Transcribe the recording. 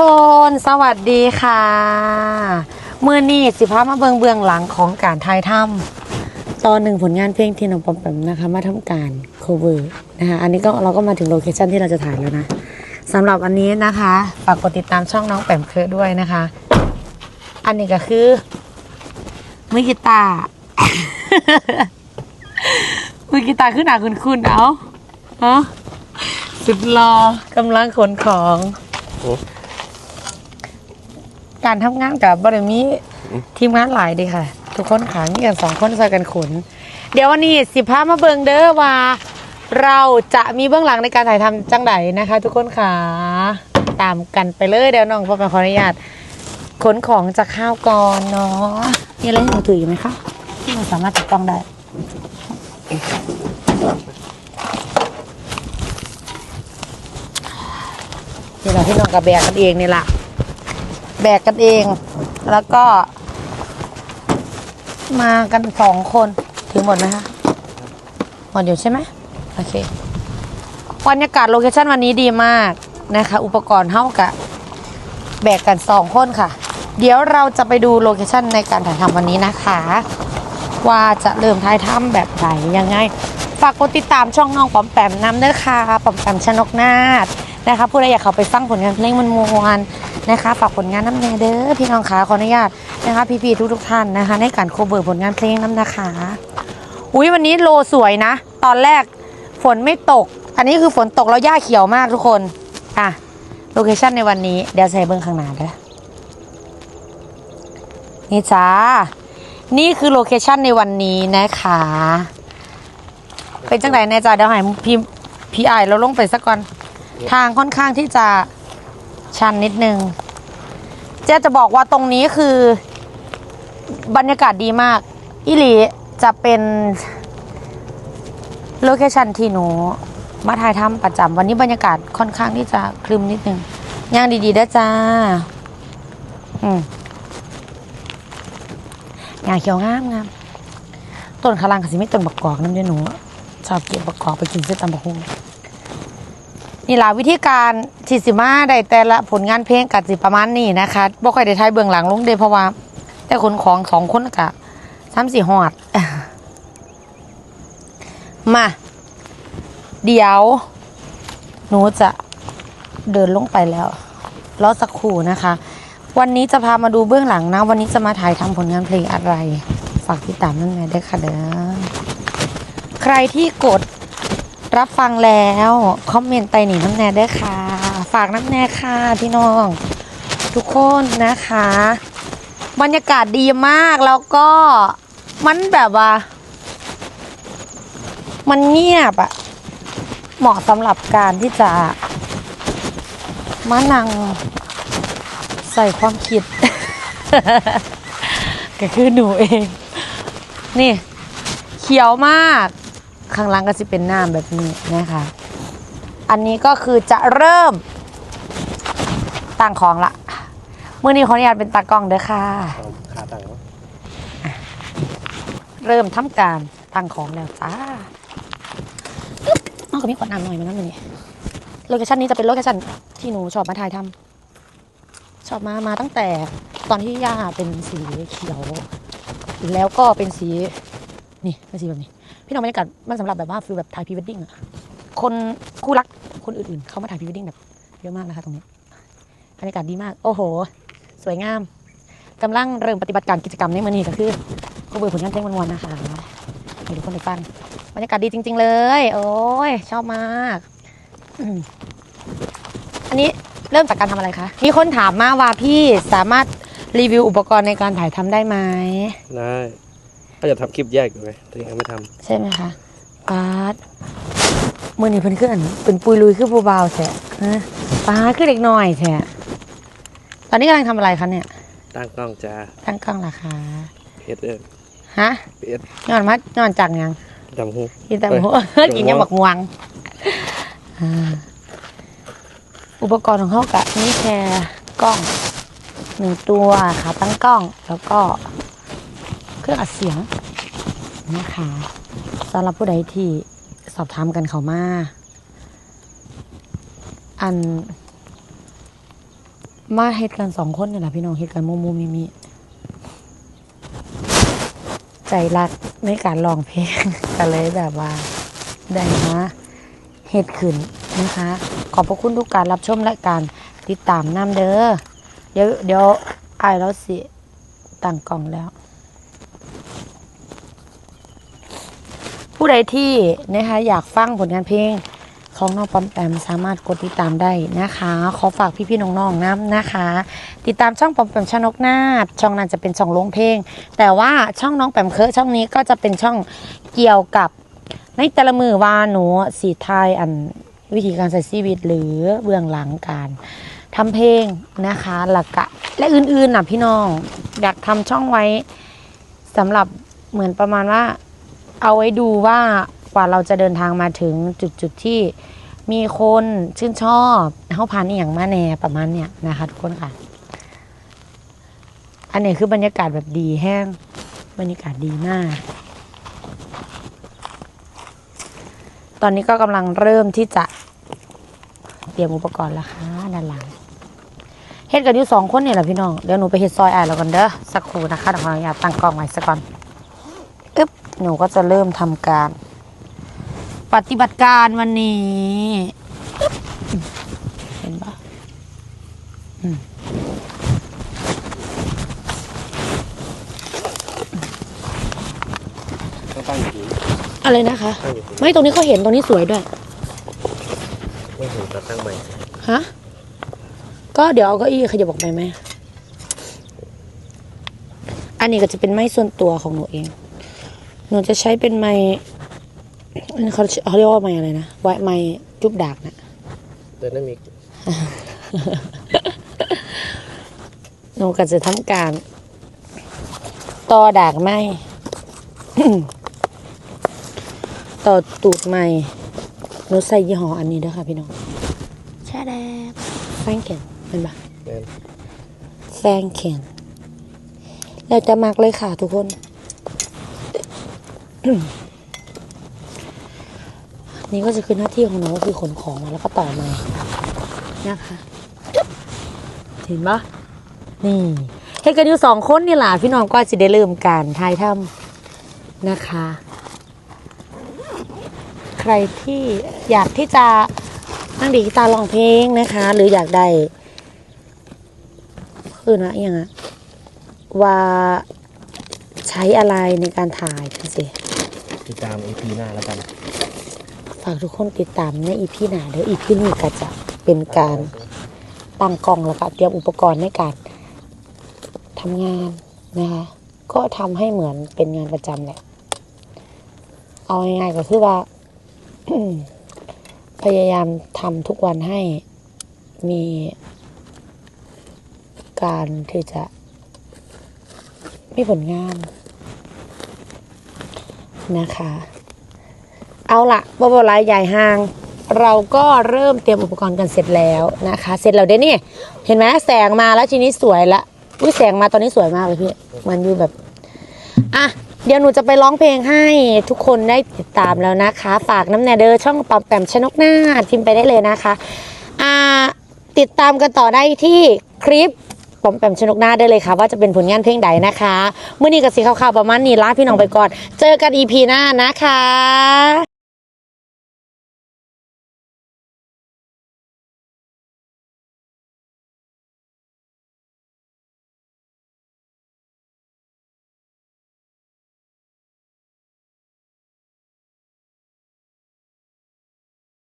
คนสวัสดีค่ะมือนี้สิพามาเบิงเบื้องหลังของการถ่ายทำตอนหนึ่งผลงานเพลงที่น้องปอมแปมนะคะ มาทำการ cover นะคะอันนี้ก็เราก็มาถึงโลเคชั่นที่เราจะถ่ายแล้วนะสำหรับอันนี้นะคะฝากกดติดตามช่องน้องแปมเคอด้วยนะคะ อันนี้ก็คือมือกีตาร์มือกีตาร์ขึ้นหนาคุณคุณเอาเนาสุดรอกำลังขนของ การทำงานกับบริมีทีมงานหลายเดีค่ะ ทุกคนขามีกันสองคนใส่กันขน เดี๋ยววันนี้สิพามาเบิงเด้อว่า เราจะมีเบื้องหลังในการถ่ายทำจังไดนะคะ ทุกคนขาตามกันไปเลยเดี๋ยวน้องพ่อมาขออนุญาตขนของจากข้าวก่อนเนาะมีอะไรให้หนูถืออยู่ไหมคะที่หนูสามารถจับต้องได้ นี่เราพี่น้องกับแบกกันเองนี่แหละ แบกกันเอง แล้วก็ มากันสองคนถึงหมดไหมคะหมดอยู่ใช่ไหมโอเคบรรยากาศโลเคชั่นวันนี้ดีมากนะคะ อุปกรณ์เท่ากับแบกกันสองคนค่ะ เดี๋ยวเราจะไปดูโลเคชั่นในการถ่ายทำวันนี้นะคะ ว่าจะเริ่มถ่ายทำแบบไหนยังไง ฝากกดติดตามช่องน้องปอมแปมน้ำเด้อค่ะปอมแปมชนกนาฏนะคะผู้ใดอยากเข้าไปฟังผลงานเพลงมันมวน นะคะฝากผลงานน้ำเนเด้อพี่น้องขาขออนุญาตนะคะพี่ๆทุกๆท่านนะคะ ในการโคเวอร์ผลงานเพลงน้ำนะคะอุ้ยวันนี้โลสวยนะ ตอนแรกฝนไม่ตก อันนี้คือฝนตกแล้วหญ้าเขียวมากทุกคนอะโลเคชั่นในวันนี้เดี๋ยวใส่เบิ้งข้างหน้าเด้อนี่จ้านี่คือโลเคชั่นในวันนี้นะคะเป็นจังไรแน่ใจเดี๋ยวให้พี่พี่ไอายเราลงไปสักก่อน ทางค่อนข้างที่จะชันนิดนึง จ๊จะบอกว่าตรงนี้คือบรรยากาศดีมาก อิลีจะเป็นโลเคชันที่หนูมาถ่ายทำประจำวันนี้บรรยากาศค่อนข้างที่จะคลึมนิดนึงย่างดีๆได้จ้า อืมงาเขียวงามงามต้นขลังกับสิไม่ต้นบักกอกน้ำเดือหนูชอบเก็บบักกอกไปกินเส้นตำบักหุ่ง นี่ล่ะวิธีการที่สิมาได้แต่ละผลงานเพลงกัดสิประมาณนี้นะคะบ่ค่อยได้ทายเบื้องหลังลงเดยเพราะว่าแต่คนของสองคนกะสามสี่หอด มา เดี๋ยว หนูจะเดินลงไปแล้วรอสักครู่นะคะ วันนี้จะพามาดูเบื้องหลังนะ วันนี้จะมาถ่ายทำผลงานเพลงอะไร ฝากติดตามนั่นไงได้ค่ะเด้อใครที่กด รับฟังแล้ว คอมเมนต์ใต้หนีน้ำแน่ด้วยค่ะ ฝากน้ำแน่ค่ะพี่น้อง ทุกคนนะคะ บรรยากาศดีมากแล้วก็มันแบบว่า มันเงียบอะเหมาะสำหรับการที่จะ มานั่งใส่ความคิด ก็คือหนูเอง นี่ เขียวมาก ข้างล่างก็จะเป็นหน้ำแบบนี้นะคะ อันนี้ก็คือจะเริ่มตั้งของละเมื่อนี้ขออนุญาตเป็นตากล้องเด้อค่ะเอาขาตั้งวะเริ่มทำการตั้งของแล้วจ้าอึ๊บน้องก็มีขวดน้ำหน่อยมานั่นนี่โลเคชั่นนี้จะเป็นโลเคชั่นที่หนูชอบมาถ่ายทำชอบมา มาตั้งแต่ตอนที่ย่าเป็นสีเขียว แล้วก็เป็นสี นี่เป็นสีแบบนี้ พี่น้องบรรยากาศมันสำหรับแบบว่าฟิลแบบถ่ายพรีเวดดิ้งอะคนคู่รักคนอื่นๆ เขามาถ่ายพรีเวดดิ้งแบบเยอะมากนะคะตรงนี้บรรยากาศดีมาก โอ้โห สวยงามกำลังเริ่มปฏิบัติการกิจกรรมในมือนี้ก็คือก็เบื่อผลงานเพลงวันๆนะคะให้ทุกคนได้ฟังบรรยากาศดีจริง ๆ เลย โอ้ยชอบมากอันนี้เริ่มจากการทำอะไรคะ มีคนถามมาว่าพี่สามารถรีวิวอุปกรณ์ในการถ่ายทำได้ไหมได้ ถ้าจะทำคลิปแยกอยู่ไหมแต่ยังไม่ทใช่ไหมคะปาดมือนี่เพิ่นขึ้นเป็นปุยลุยคือผู้เบาวแท้ฮะปาดคือเด็กน้อยแท้ตอนนี้กำลังทำอะไรคะเนี่ยำตั้งกล้องจ้าตั้งกล้องเหรอคะเพชรเอิญฮะเพชรนอนมาโนอนจากยังดำหู กินแต่เอ้ยหมู กินยำบักม่วงอ่าอุปกรณ์ของเขากะนี่แค่กล้องหนึ่งตัวขาตั้งกล้องแล้วก็เค รื่องอัดเสียงนะคะสำหรับผู้ใดที่สอบถามกันเขามาอัน มาเฮ็ดกันสองคนนี่แหละพี่น้องเฮ็ดกันมุมมุมมีมีใจรักในการร้องเพลงก็เลยแบบว่าได้มาเฮ็ดขึ้นนะคะ ขอบพระคุณทุกการรับชมและการติดตามน้ำเด้อเดี๋ยวเดี๋ยวอายแล้วสิตั้งกล่องแล้ว ผู้ใดที่นะคะอยากฟังผลงานเพลงของน้องปอมแปมสามารถกดติดตามได้นะคะ ขอฝากพี่ๆน้องๆน้ำนะคะ ติดตามช่องปอมแปมชนกนาฏช่องนั้นจะเป็นช่องลงเพลง แต่ว่าช่องน้องแปมเคอะช่องนี้ก็จะเป็นช่องเกี่ยวกับในแต่ละมือว่าหนูสีไทยอันวิธีการใส่ชีวิตหรือเบื้องหลังการทำเพลงนะคะหลักกะและอื่นๆน่ะพี่น้อง อยากทำช่องไว้สำหรับเหมือนประมาณว่า เอาไว้ดูว่ากว่าเราจะเดินทางมาถึงจุดๆที่มีคนชื่นชอบเข้าผ่านอย่างมาแน่ประมาณเนี้ยนะคะทุกคนค่ะ อันนี้คือบรรยากาศแบบดีแห้ง บรรยากาศดีมาก ตอนนี้ก็กำลังเริ่มที่จะเตรียมอุปกรณ์แล้วค่ะด้านหลังเฮ็ดกันอยู่สองคนเนี่ยแหละพี่น้อง เดี๋ยวหนูไปเฮ็ดซอยอ่านแล้วกันเด้อสักครู่นะคะเดี๋ยวขออนุญาตตั้งกล้องไว้สักก่อน หนูก็จะเริ่มทำการ ปฏิบัติการวันนี้อึ๊บเห็นปะอืมต้องตั้งอยู่ที่อะไรนะคะ ตั้งอยู่ที่ไม่ตรงนี้เขาเห็นตรงนี้สวยด้วย ไม่เห็นจะตั้งใหม่ฮะ ก็เดี๋ยวเอาเก้าอี้ขยับออกไปไหม อันนี้ก็จะเป็นไม้ส่วนตัวของหนูเอง หนูจะใช้เป็นไม้อันนี้เขาเขาเรียกว่าไม้อะไรนะไว้ไม้จุบดากนะเดินได้มีหนูก็จะทำการต่อดากไม้ต่อตูดไม้หนูใส่ยี่ห้ออันนี้ด้วยค่ะพี่น้องแช่แดงแฟงเข็นเป็นปะแม่นแฟงเข็นแล้วจะมักเลยค่ะทุกคน นี่ก็จะคือหน้าที่ของหนูก็คือขนของมาแล้วก็ต่อมานะคะเห็นปะนี่เฮ็ดกันอยู่สองคนนี่แหละพี่น้องก็จะได้เริ่มการทายถ้ำนะคะ ใครที่อยากที่จะนั่งดีดกีตาร์ร้องเพลงนะคะ หรืออยากได้คือนะอหย่างอะว่าใช้อะไรในการถ่ายกันสิ ติดตาม EP หน้าแล้วกัน ฝากทุกคนติดตามในอีพีหน้าเดี๋ยวอีพีนี้ก็จะเป็นการตั้งกล้องแล้วก็เตรียมอุปกรณ์ในการทำงานนะคะก็ทำให้เหมือนเป็นงานประจำแหละ เอาง่ายๆก็คือว่า พยายามทำทุกวันให้มีการที่จะมีผลงาน นะคะ เอาละบอบลายใหญ่ห่าง เราก็เริ่มเตรียมอุปกรณ์กันเสร็จแล้วนะคะ เสร็จแล้วเด้นี่ เห็นไหมแสงมาแล้วทีนี้สวยละอุ้ยแสงมาตอนนี้สวยมากเลยพี่มันอยู่แบบอะเดี๋ยวหนูจะไปร้องเพลงให้ทุกคนได้ติดตามแล้วนะคะ ฝากน้ำแนเดอร์ช่องปั๊มแปมชนกหน้าทิมไปได้เลยนะคะ อ่า ติดตามกันต่อได้ที่คลิป ปอมแปมชนกหน้าได้เลยค่ะ ว่าจะเป็นผลงานเพลงใดนะคะเมื่อนี้กับสีขาวๆประมาณนี้ลาพี่น้องไปก่อน เจอกันอีพีหน้านะคะ